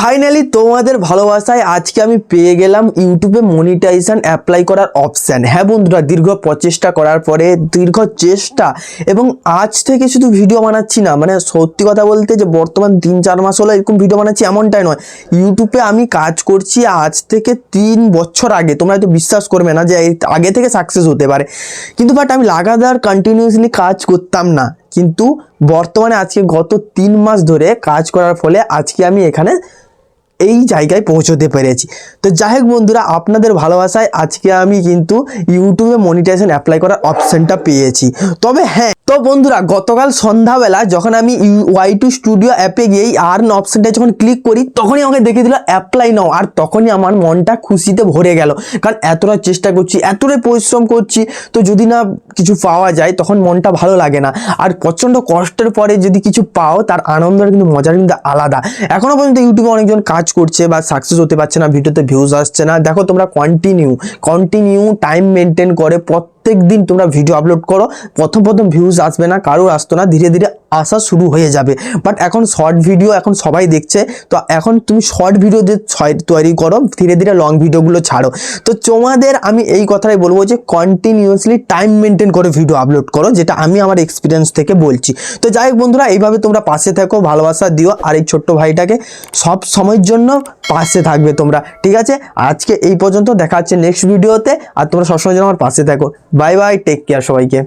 Finally তোমাদের ভালোবাসায় আজকে আমি পেয়ে গেলাম ইউটিউবে মনিটাইজেশন অ্যাপ্লাই করার অপশান হ্যাঁ বন্ধুরা, দীর্ঘ প্রচেষ্টা করার পরে, দীর্ঘ চেষ্টা এবং আজ থেকে শুধু ভিডিও বানাচ্ছি না মানে সত্যি কথা বলতে যে বর্তমান তিন চার মাস হলো এরকম ভিডিও বানাচ্ছি এমনটাই নয়। ইউটিউবে আমি কাজ করছি আজ থেকে তিন বছর আগে। তোমরা হয়তো বিশ্বাস করবে না যে আগে থেকে সাকসেস হতে পারে। কিন্তু বাট আমি লাগাতার কন্টিনিউয়াসলি কাজ করতাম না। কিন্তু বর্তমানে আজকে গত তিন মাস ধরে কাজ করার ফলে আজকে আমি এখানে এই জায়গায় পৌঁছতে পেরেছি। তো যাই হোক বন্ধুরা, আপনাদের ভালোবাসায় আজকে আমি কিন্তু ইউটিউবে মনিটাইজেশন অ্যাপ্লাই করার অপশানটা পেয়েছি। তবে হ্যাঁ তো বন্ধুরা, গতকাল সন্ধ্যাবেলা যখন আমি ওয়াই টু স্টুডিও অ্যাপে গিয়ে এই আর্ন অপশানটা যখন ক্লিক করি, তখনই আমাকে দেখে দিল অ্যাপ্লাই নাও আর তখনই আমার মনটা খুশিতে ভরে গেল। কারণ এতটা চেষ্টা করছি এতটাই পরিশ্রম করছি, তো যদি না কিছু পাওয়া যায়, তখন মনটা ভালো লাগে না। আর প্রচণ্ড কষ্টের পরে যদি কিছু পাও, তার আনন্দের কিন্তু মজার কিন্তু আলাদা। এখনও পর্যন্ত ইউটিউবে অনেকজন কাজ করছে বা সাকসেস হতে পারছে না ভিডিওতে ভিউজ আসছে না। দেখো তোমরা কন্টিনিউ কন্টিনিউ টাইম মেনটেন করে প্রত্যেক দিন তোমরা ভিডিও আপলোড করো। প্রথম প্রথম ভিউজ আসবে না, কারোর আসতো না, ধীরে ধীরে আসা শুরু হয়ে যাবে। বাট এখন শর্ট ভিডিও এখন সবাই দেখছে, তো এখন তুমি শর্ট ভিডিও যে তৈরি করো, ধীরে ধীরে লং ভিডিওগুলো ছাড়ো। তো তোমাদের আমি এই কথাটাই বলব যে কন্টিনিউয়াসলি টাইম মেনটেন করে ভিডিও আপলোড করো, যেটা আমি আমার এক্সপিরিয়েন্স থেকে বলছি। তো যাই হোক বন্ধুরা, এইভাবে তোমরা পাশে থাকো, ভালোবাসা দিও, আর এই ছোট্ট ভাইটাকে সব সময়ের জন্য পাশে থাকবে তোমরা। ঠিক আছে? আজকে এই পর্যন্ত, দেখা হচ্ছে নেক্সট ভিডিওতে আর তোমরা সবসময় যেন আমার পাশে থাকো। বাই বাই টেক কেয়ার সবাইকে।